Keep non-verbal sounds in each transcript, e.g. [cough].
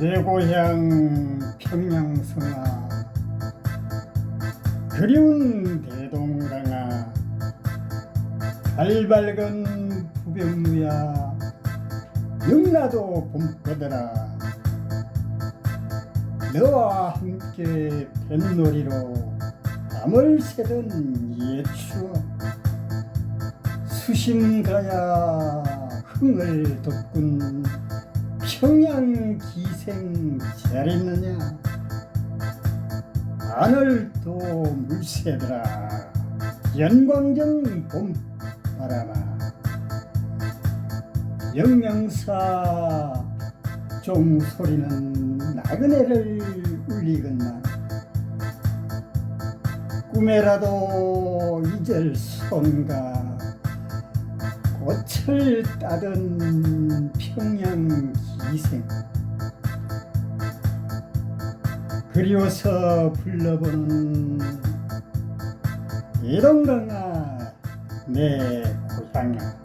내 고향 평양성아 그리운 대동강아 달밝은 부병무야 영나도 봄거더라. 너와 함께 뱃놀이로 밤을 새던 옛 추억 수심가야 흥을 돋군 평양 기 생잘 있느냐? 하늘도 물새더라. 연광정 봄바람아. 영양사 종소리는 나그네를 울리건만. 꿈에라도 잊을 손가 꽃을 따던 평양 기생 그리워서 불러보는 이동강아 내 고향아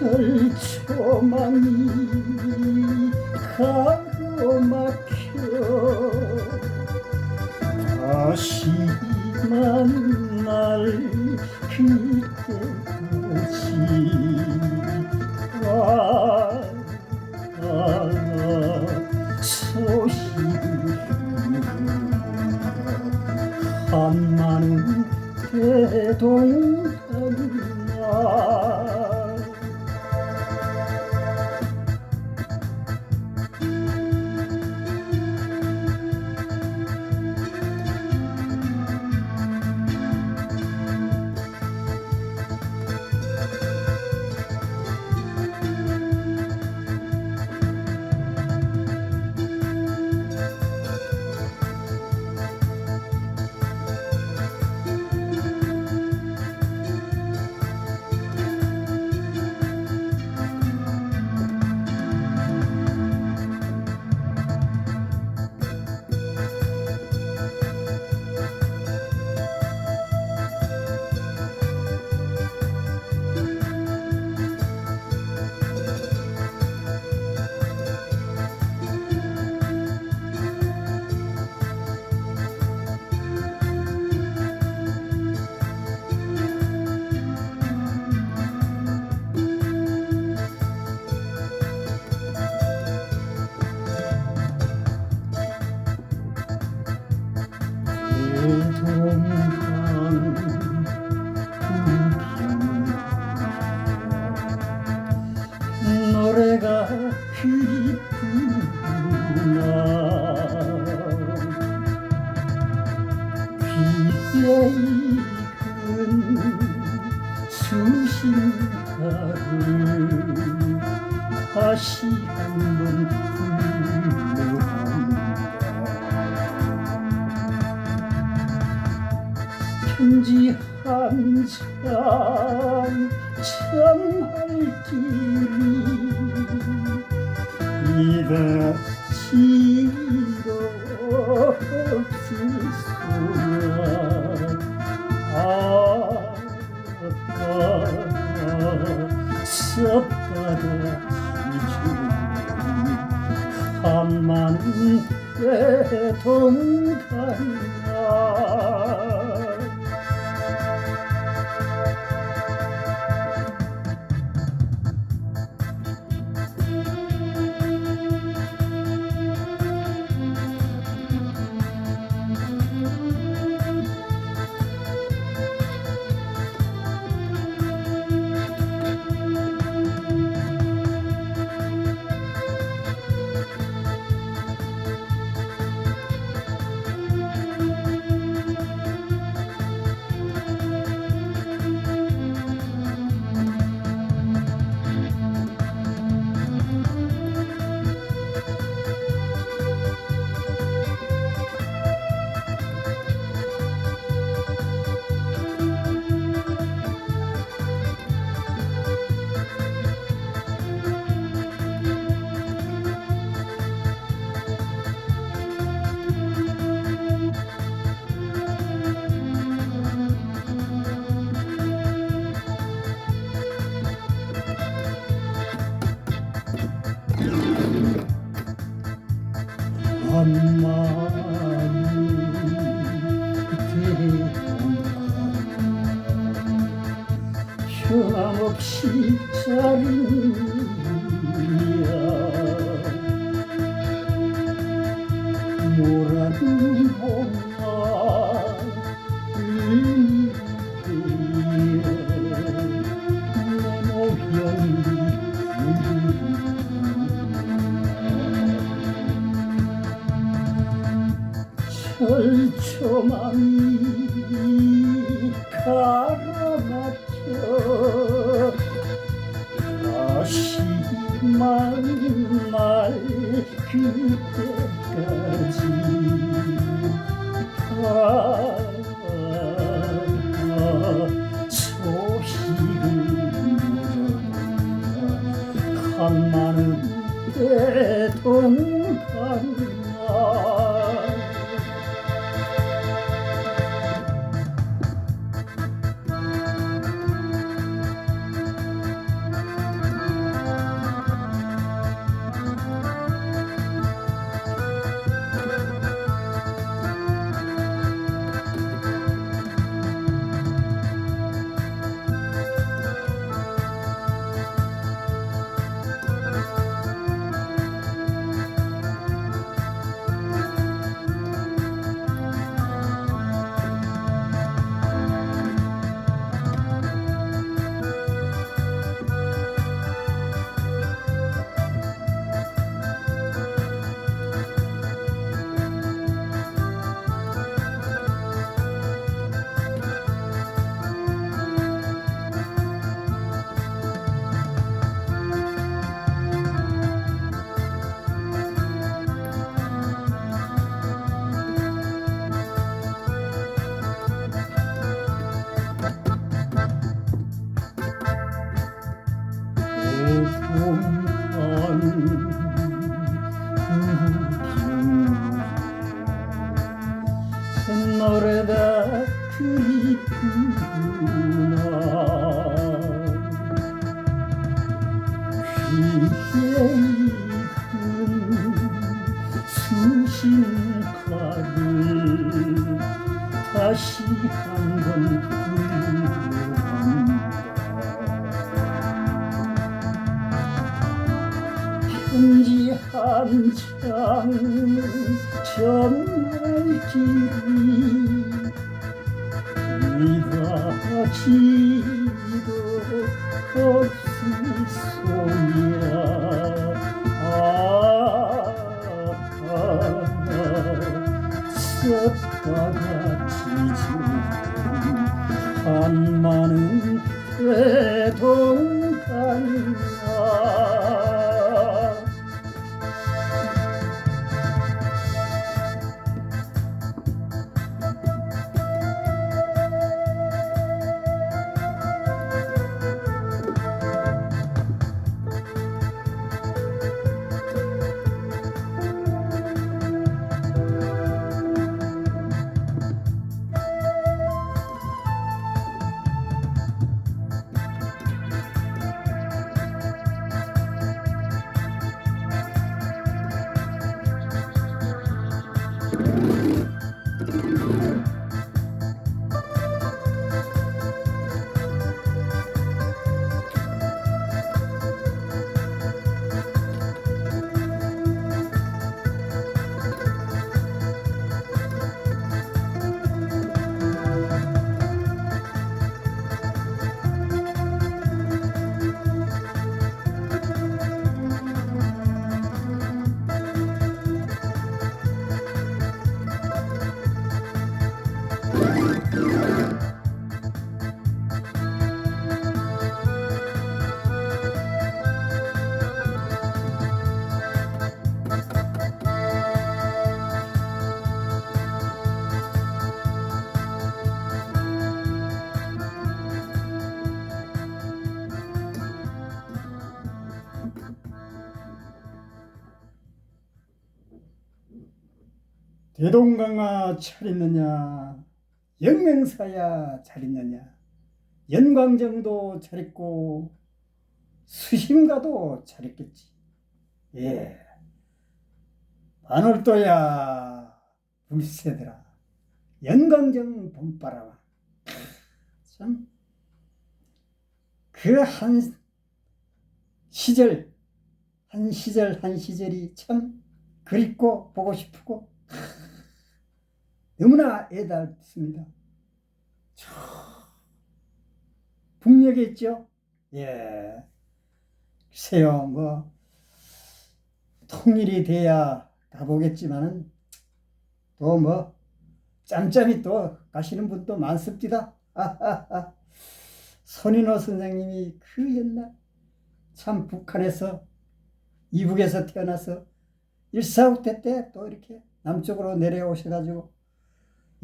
철조망이 가로막혀 다시 만날 그때까지 와 소식을 한마는 대동 편지 한장 참할 길이 이다시도 없으소야 아빠 지금 한만 대동강아 철조망이 가라막혀 다시 만날 그때까지 아, 소식을 물어본다 한마는 대동강 아 다시 한번 편지 한장 전할 길 산만은 내 동산 대동강아 잘 있느냐? 영맹사야 잘 있느냐? 연광정도 잘 있고 수심가도 잘 있겠지. 예. 반월도야 불새들아. 연광정 봄바람아. 참. 그 한 시절 한 시절 한 시절이 참 그립고 보고 싶고 너무나 애달습니다. 저 북녘에 있죠? 예. 글쎄요, 뭐, 통일이 돼야 가보겠지만은, 또 뭐, 짬짬이 또 가시는 분도 많습니다. [laughs] 손인호 선생님이 그 옛날, 참 북한에서, 이북에서 태어나서, 일사후퇴 때 또 이렇게 남쪽으로 내려오셔가지고,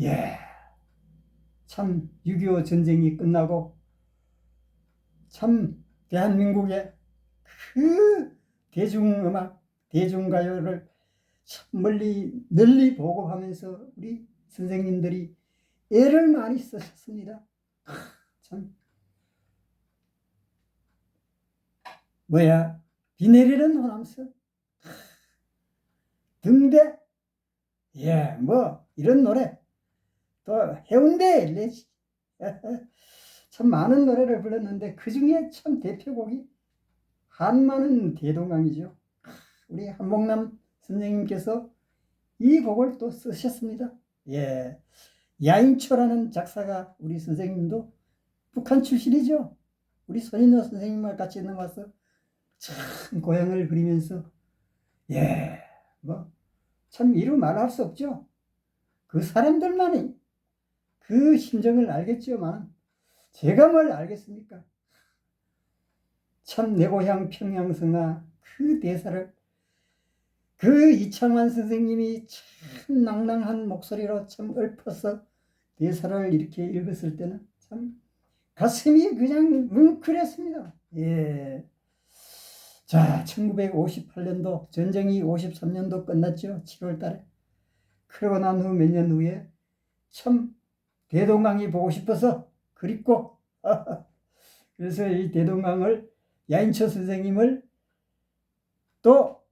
예, 참, 6.25 전쟁이 끝나고, 참, 대한민국의 그 대중음악, 대중가요를 참 멀리, 널리 보고하면서 우리 선생님들이 애를 많이 쓰셨습니다. 하, 참. 뭐야, 비 내리는 호남선. 하, 등대, 예, 뭐, 이런 노래. 또 해운대 엘레지 [laughs] 참 많은 노래를 불렀는데 그 중에 참 대표곡이 한마는 대동강이죠. 우리 한복남 선생님께서 이 곡을 또 쓰셨습니다. 예, 야인초라는 작사가 우리 선생님도 북한 출신이죠. 우리 손인호 선생님과 같이 넘어서 참 고향을 그리면서 예, 뭐 참 이루 말할 수 없죠. 그 사람들만이 그 심정을 알겠지만 제가 뭘 알겠습니까? 참 내 고향 평양성아 그 대사를 그 이창환 선생님이 참 낭낭한 목소리로 참 읊어서 대사를 이렇게 읽었을 때는 참 가슴이 그냥 뭉클했습니다. 예. 자, 1958년도 전쟁이 53년도 끝났죠. 7월 달에. 그러고 난 후 몇 년 후에 참 대동강이 보고 싶어서 그립고 [laughs] 그래서 이 대동강을 야인초 선생님을 또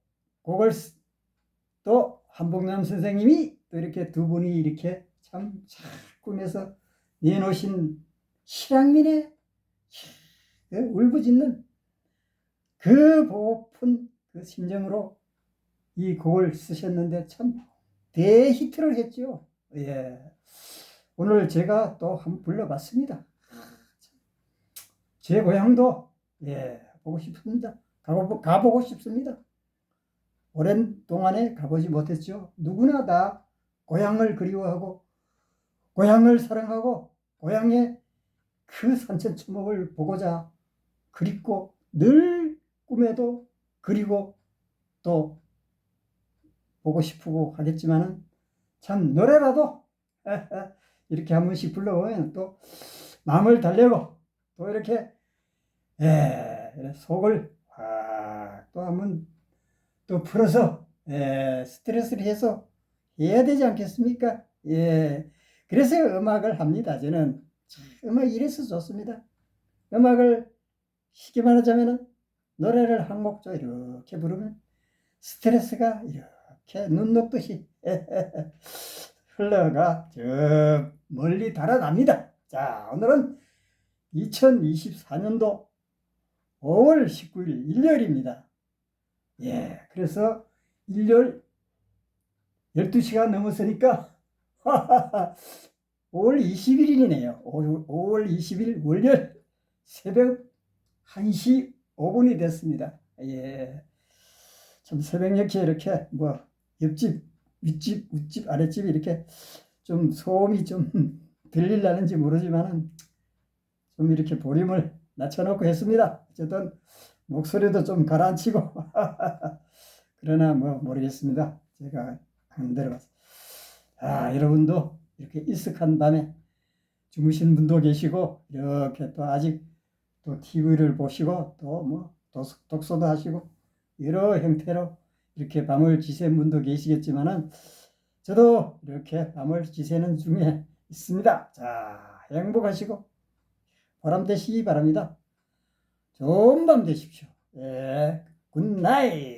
쓰- 또 한복남 선생님이 또 이렇게 두 분이 이렇게 참 잘 꾸며서 내놓으신 실향민의 그 울부짖는 그 보고픈 그 심정으로 이 곡을 쓰셨는데 참 대히트를 했죠. 예. 오늘 제가 또 한번 불러봤습니다. 제 고향도 예 보고 싶습니다. 가보, 가보고 싶습니다. 오랜 동안에 가보지 못했죠. 누구나 다 고향을 그리워하고 고향을 사랑하고 고향의 그 산천초목을 보고자 그립고 늘 꿈에도 그리고 또 보고 싶고 하겠지만은 참 노래라도 [laughs] 이렇게 한 번씩 불러보면 또 마음을 달래고 또 이렇게 예, 속을 확 또 한번 또 풀어서 예, 스트레스를 해서 해야 되지 않겠습니까? 예, 그래서 음악을 합니다. 저는 참 음악 이래서 좋습니다. 음악을 쉽게 말하자면은 노래를 한곡 이렇게 부르면 스트레스가 이렇게 눈 녹듯이 [laughs] 흘러가 저 멀리 달아납니다. 자, 오늘은 2024년도 5월 19일 일요일입니다. 예, 그래서 일요일 12시가 넘었으니까 5월 21일이네요. 5월 20일 월요일 새벽 1시 5분이 됐습니다. 예. 참 새벽녘에 이렇게 뭐 옆집, 윗집, 웃집, 아랫집이 이렇게 좀 소음이 좀 [laughs] 들릴라는지 모르지만은 좀 이렇게 볼륨을 낮춰놓고 했습니다. 어쨌든 목소리도 좀 가라앉히고 [laughs] 그러나 뭐 모르겠습니다. 제가 안 들어가서 아 여러분도 이렇게 익숙한 밤에 주무신 분도 계시고 이렇게 또 아직 또 TV를 보시고 또 뭐 독서도 하시고 여러 형태로 이렇게 밤을 지샌 분도 계시겠지만은 저도 이렇게 밤을 지새는 중에 있습니다. 자, 행복하시고 보람 되시기 바랍니다. 좋은 밤 되십시오. 예, 굿나잇.